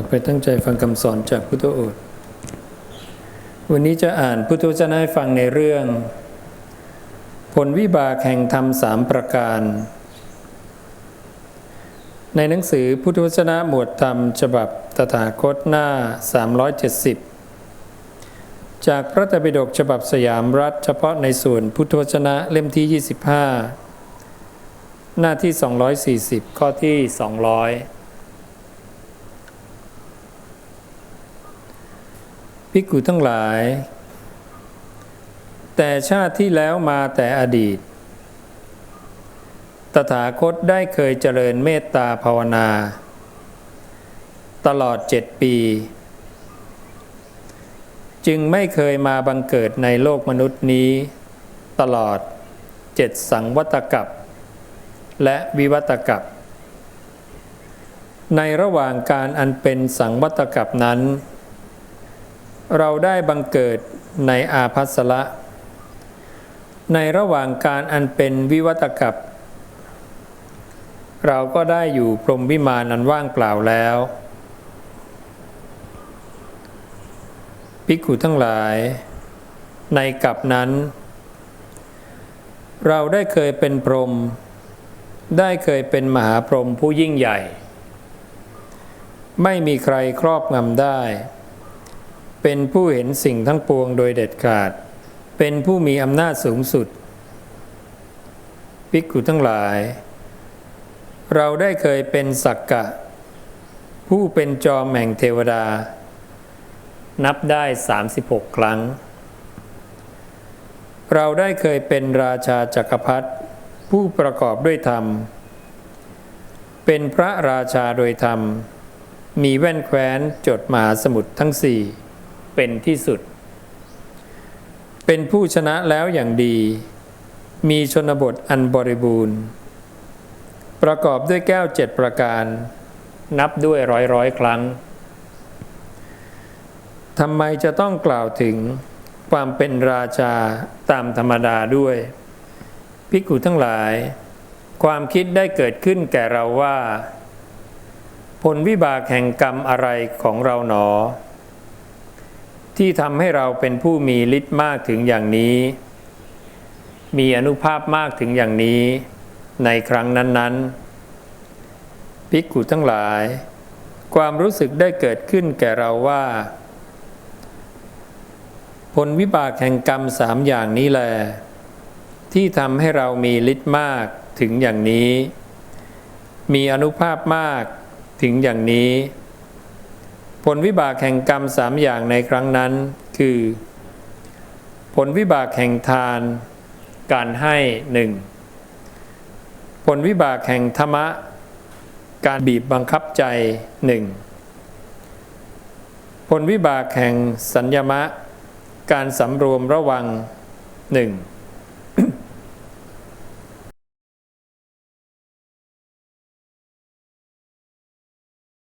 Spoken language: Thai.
ต่อไปตั้งใจฟังคำสอนจากพุทธโอษฐ์วันนี้จะอ่านพุทธวจนะให้ฟังในเรื่อง ผลวิบากแห่งธรรมสามประการ ในหนังสือพุทธวจนะหมวดธรรมฉบับตถาคตหน้า 370 จากพระตรปิฎกฉบับสยามรัฐ เฉพาะในส่วนพุทธวจนะเล่มที่ 25 หน้าที่ 240 ข้อที่ 200 ภิกขุทั้งหลาย แต่ชาติที่แล้วมาแต่อดีต ตถาคตได้เคยเจริญเมตตาภาวนา ตลอดเจ็ดปี จึงไม่เคยมาบังเกิดในโลกมนุษย์นี้ ตลอดเจ็ดสังวัตกับ และวิวัตกับในระหว่างการอันเป็นสังวัตกับนั้น เราได้บังเกิดในอาภัสละ ในระหว่างการอันเป็นวิวัตกับ เราก็ได้อยู่พรหมวิมานอันว่างเปล่าแล้วภิกขุทั้งหลาย ในกับนั้น เราได้เคยเป็นพรหมได้เคยเป็นมหาพรหมผู้ยิ่งใหญ่ ไม่มีใครครอบงำได้ เป็นผู้เห็นสิ่งทั้งปวงโดยเด็ดขาด เป็นผู้มีอำนาจสูงสุด ภิกขุทั้งหลาย เราได้เคยเป็นสักกะ ผู้เป็นจอมแห่งเทวดา นับได้ 36 ครั้ง เราได้เคยเป็นราชาจักรพรรดิผู้ประกอบด้วยธรรม เป็นพระราชาโดยธรรม มีแว่นแคว้นจดมหาสมุทรทั้งสี่ เป็นที่สุด เป็นผู้ชนะแล้วอย่างดี มีชนบทอันบริบูรณ์ ประกอบด้วยแก้วเจ็ดประการ นับด้วยร้อยร้อยครั้งทำไมจะต้องกล่าวถึงความเป็นราชาตามธรรมดาด้วยภิกุทั้งหลาย ความคิดได้เกิดขึ้นแก่เราว่า ผลวิบากแห่งกรรมอะไรของเราหนอ ที่ทำให้เราเป็นผู้มีฤทธิ์มากถึงอย่างนี้ มีอนุภาพมากถึงอย่างนี้ ในครั้งนั้นๆภิกขุทั้งหลาย ความรู้สึกได้เกิดขึ้นแก่เราว่า ผลวิบากแห่งกรรมสามอย่างนี้แหละที่ทำให้เรามีฤทธิ์มากถึงอย่างนี้ มีอนุภาพมากถึงอย่างนี้ ผลวิบากแห่งกรรมสามอย่างในครั้งนั้น คือ ผลวิบากแห่งทาน การให้หนึ่งผลวิบากแห่งธรรมะ การบีบบังคับใจหนึ่งผลวิบากแห่งสัญญมะ การสำรวมระวังหนึ่ง